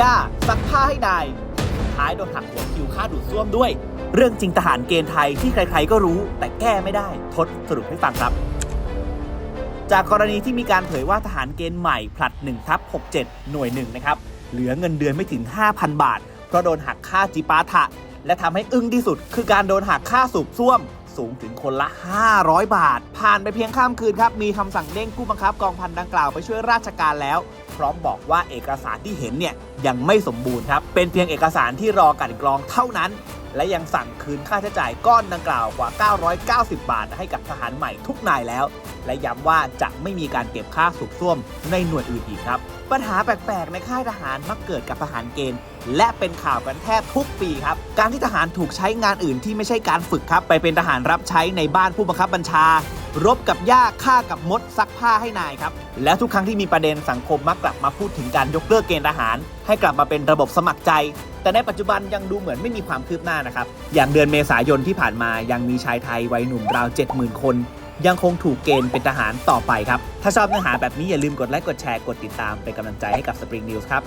ย่าซักผ้าให้นายท้ายโดนหักหัวคิวค่าดูดซ่วมด้วย เรื่องจริงทหารเกณฑ์ไทยที่ใครๆก็รู้ แต่แก้ไม่ได้ทดสรุปให้ฟังครับ จากกรณีที่มีการเผยว่าทหารเกณฑ์ใหม่ผลัด1ทับ67 หน่วยหนึ่งนะครับเหลือเงินเดือนไม่ถึง 5,000 บาท เพราะโดนหักค่าจิปาถะ และทำให้อึ้งที่สุด คือการโดนหักค่าสูบซ่วมสูงถึงคนละ 500 บาท ผ่านไปเพียงข้ามคืนครับ มีคำสั่งเด้งผู้บังคับกองพันดังกล่าวไปช่วยราชการแล้ว พร้อมบอกว่าเอกสารที่เห็นเนี่ยยังไม่สมบูรณ์ครับ เป็นเพียงเอกสารที่รอกลันกรองเท่านั้น และยังสั่งคืนค่าใช้จ่ายก้อนดังกล่าวกว่า 990 บาท ให้กับทหารใหม่ทุกนายแล้ว และย้ำว่าจะไม่มีการเก็บค่าสูบซ่วมในหน่วยอื่นอีกครับ ปัญหาแปลกๆ ในค่ายทหารมักเกิดกับทหารเกณฑ์ และเป็นข่าวกันแทบทุกปีครับ การที่ทหารถูกใช้งานอื่นที่ไม่ใช่การฝึกครับ ไปเป็นทหารรับใช้ในบ้านผู้บังคับบัญชา รบกับหญ้าฆ่ากับมดซักผ้าให้นายครับ และทุกครั้งที่มีประเด็นสังคมมักกลับมาพูดถึงการยกเลิกเกณฑ์ทหาร ให้กลับมาเป็นระบบสมัครใจ แต่ในปัจจุบันยังดูเหมือนไม่มีความคืบหน้านะครับ อย่างเดือนเมษายนที่ผ่านมายังมีชายไทยวัยหนุ่มราว 70,000 คน ยังคงถูกเกณฑ์เป็นทหารต่อไปครับ ถ้าชอบเนื้อหาแบบนี้อย่าลืมกดไลค์กดแชร์กดติดตามเป็นกำลังใจให้กับ Spring News ครับ